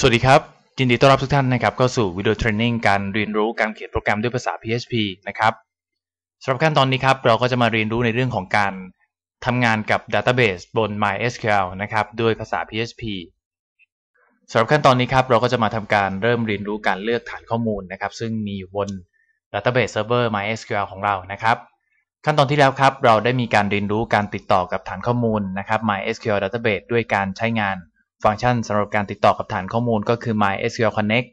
สวัสดีครับ ยินดีต้อนรับทุกท่านนะครับเข้าสู่วิดีโอเทรนนิ่งการเรียนรู้การเขียนโปรแกรมด้วยภาษา PHP นะครับสำหรับขั้นตอนนี้ครับ เราก็จะมาเรียนรู้ในเรื่องของการทำงานกับ Database บน MySQL นะครับด้วยภาษา PHP สำหรับขั้นตอนนี้ครับ เราก็จะมาทำการเริ่มเรียนรู้การเลือกฐานข้อมูลนะครับ ซึ่งมีอยู่บน Database Server MySQL ของเรานะครับ ขั้นตอนที่แล้วครับ เราได้มีการเรียนรู้การติดต่อกับฐานข้อมูลนะครับ MySQL Database ด้วยการใช้งาน ฟังก์ชันสำหรับการติดต่อกับฐานข้อมูลก็คือ MySQL Connect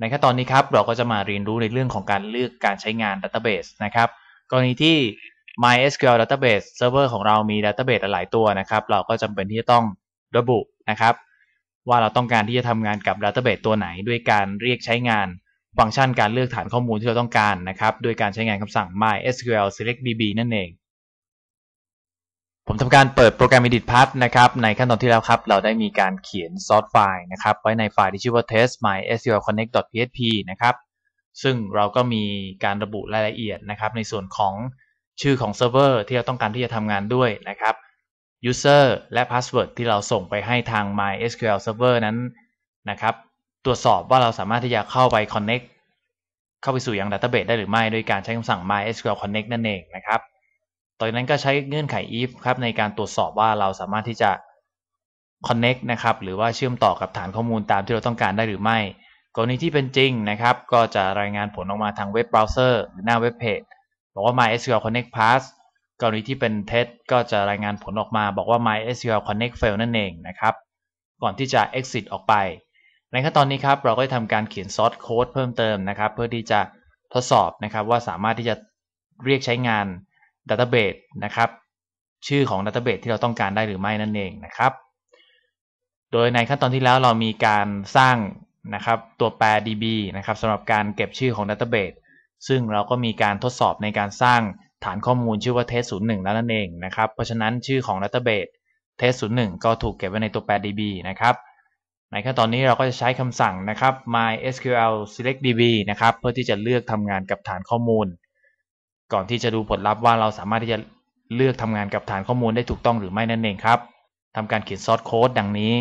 ในขั้นตอนนี้ครับเราก็จะมาเรียนรู้ในเรื่องของการเลือกการใช้งาน Database นะครับกรณีที่ MySQL Database Server ของเรามี Database หลายตัวนะครับ เราก็จำเป็นที่จะต้องระบุนะครับ ว่าเราต้องการที่จะทำงานกับ Database ตัวไหน ด้วยการเรียกใช้งานฟังก์ชันการเลือกฐานข้อมูลที่เราต้องการนะครับ ด้วยการใช้งานคำสั่ง MySQL Select DB นั่นเอง ผมทำการเปิดโปรแกรม Edit Path นะครับ ในขั้นตอนที่แล้วครับ เราได้มีการเขียนซอสไฟล์นะครับ ไว้ในไฟล์ที่ชื่อว่า test mysqlconnect.php นะครับ ซึ่งเราก็มีการระบุรายละเอียดนะครับ ในส่วนของชื่อของเซิร์ฟเวอร์ที่เราต้องการที่จะทำงานด้วยนะครับ user และ password ที่เราส่งไปให้ทาง mysql server นั้นนะครับ ตรวจสอบว่าเราสามารถที่จะเข้าไป connect เข้าไปสู่ยัง database ได้หรือไม่ โดยการใช้คำสั่ง mysql connect นั่นเองนะครับ ต่อจากนั้นก็ใช้เงื่อนไข if ครับในการตรวจสอบว่าเราสามารถที่จะ connect นะครับหรือว่าเชื่อมต่อกับฐานข้อมูลตามที่เราต้องการได้หรือไม่ กรณีที่เป็นจริงนะครับ ก็จะรายงานผลออกมาทางเว็บเบราว์เซอร์หรือหน้าเว็บเพจบอกว่า MySQL Connect Pass กรณีที่เป็นเท็จก็จะรายงานผลออกมาบอกว่า MySQL Connect Fail นั่นเองนะครับ ก่อนที่จะ exit ออกไป ในขั้นตอนนี้ครับเราก็จะทำการเขียนซอสโค้ดเพิ่มเติมนะครับ เพื่อที่จะทดสอบนะครับว่าสามารถที่จะเรียกใช้งาน Database นะครับ ชื่อของ Database ที่เราต้องการได้หรือไม่นั่นเองนะครับ โดยในขั้นตอนที่แล้วเรามีการสร้างนะครับตัวแปร db นะครับสำหรับการเก็บชื่อของ Database ซึ่งเราก็มีการทดสอบในการสร้างฐานข้อมูลชื่อว่า test 01แล้วนั่นเองนะครับ เพราะฉะนั้นชื่อของ Database test 01ก็ถูกเก็บไว้ในตัวแปร db นะครับในขั้นตอนนี้เราก็จะใช้คำสั่งนะครับ mysql select db นะครับ เพื่อที่จะเลือกทำงานกับฐานข้อมูล ก่อนที่จะดูผลลัพธ์ว่าเราสามารถที่จะเลือกทำงานกับฐานข้อมูลได้ถูกต้องหรือไม่นั่นเองครับทำการเขียนซอสโค้ดดังนี้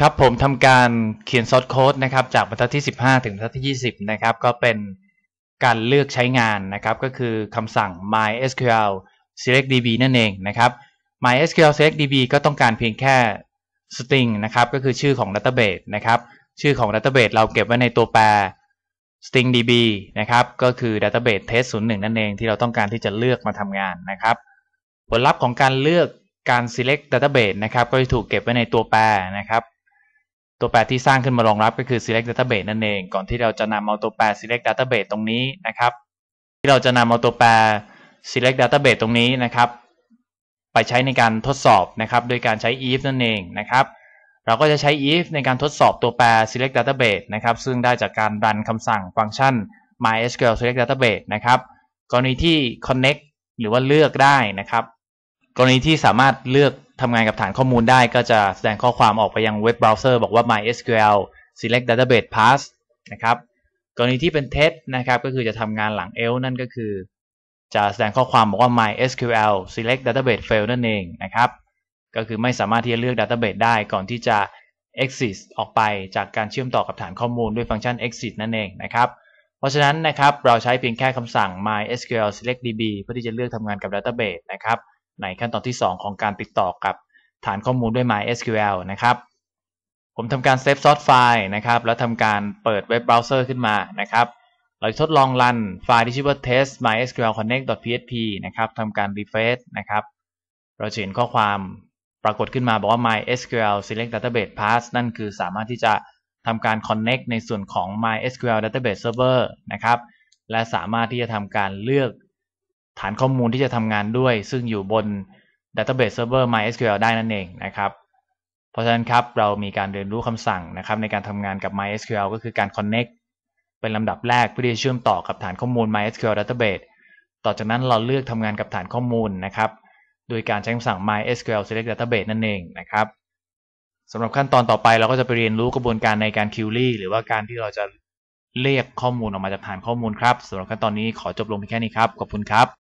ครับผมทำการเขียนซอสโค้ดนะครับจากบรรทัดที่ 15 ถึงบรรทัดที่ 20 นะครับ ก็เป็นการเลือกใช้งานนะครับ ก็คือคำสั่ง mysql select db นั่นเองนะครับ mysql select db ก็ต้องการเพียงแค่ string นะครับก็คือชื่อของ database นะครับ ชื่อของ database เราเก็บไว้ในตัวแปร string db นะครับ ก็คือ database test 01 นั่นเองที่เราต้องการที่จะเลือกมาทำงานนะครับ ผลลัพธ์ของการเลือกการ select database นะครับ ก็จะถูกเก็บไว้ในตัวแปรนะครับ ตัวแปรที่สร้างขึ้นมารองรับก็คือ select database นั่นเอง ก่อนที่เราจะนำเอาตัวแปร select database ตรงนี้นะครับ ที่เราจะนำเอาตัวแปร select database ตรงนี้นะครับ ไปใช้ในการทดสอบนะครับ โดยการใช้ if นั่นเองนะครับ เราก็จะใช้ if ในการทดสอบตัวแปร select database นะครับ ซึ่งได้จากการรันคำสั่งฟังก์ชัน mysql select database นะครับกรณีที่ connect หรือว่าเลือกได้นะครับ กรณีที่สามารถเลือก ทำงานกับฐานข้อมูลได้ก็จะแสดงข้อความออกไปยังเว็บเบราว์เซอร์บอกว่า MySQL select database pass นะครับกรณีที่เป็นเท็จนะครับก็คือจะทำงานหลัง else นั่นก็คือ จะแสดงข้อความบอกว่า MySQL select database fail นั่นเองนะครับ ก็คือไม่สามารถที่จะเลือก database ได้ก่อนที่จะ exit ออกไปจากการเชื่อมต่อกับฐานข้อมูลด้วยฟังก์ชัน exit นั่นเองนะครับ เพราะฉะนั้นนะครับเราใช้เพียงแค่คำสั่ง mysql select db เพื่อที่จะเลือกทำงานกับ database นะครับ ในขั้นตอนที่ 2 ของการติดต่อกับฐานข้อมูลด้วย mysql นะครับ ผมทำการ save source file นะครับ แล้วทำการเปิดเว็บเบราว์เซอร์ขึ้นมานะครับ เราทดลองรันไฟล์ที่ชื่อว่า test mysql connect.php นะครับทำการ refresh นะครับ เราจะเห็นข้อความปรากฏขึ้นมาบอกว่า mysql select database path นั่นคือสามารถที่จะทำการ connect ในส่วนของ mysql database server นะครับ และสามารถที่จะทำการเลือก ฐานข้อมูลที่จะทำงานด้วย ซึ่งอยู่บน database server mysql ได้นั่นเองนะครับ เพราะฉะนั้นครับเรามีการเรียนรู้คำสั่งนะครับในการทำงานกับ mysql ก็คือการ connect เป็นลำดับแรกเพื่อที่จะเชื่อมต่อกับฐานข้อมูล mysql database ต่อจากนั้นเราเลือกทำงานกับฐานข้อมูลนะครับ โดยการใช้คำสั่ง mysql select database นั่นเองนะครับสำหรับขั้นตอนต่อไปเราก็จะไปเรียนรู้กระบวนการในการ query หรือว่าการที่เราจะเรียกข้อมูลออกมาจากฐานข้อมูลครับสำหรับขั้นตอนนี้ขอจบลงเพียงแค่นี้ครับ ขอบคุณครับ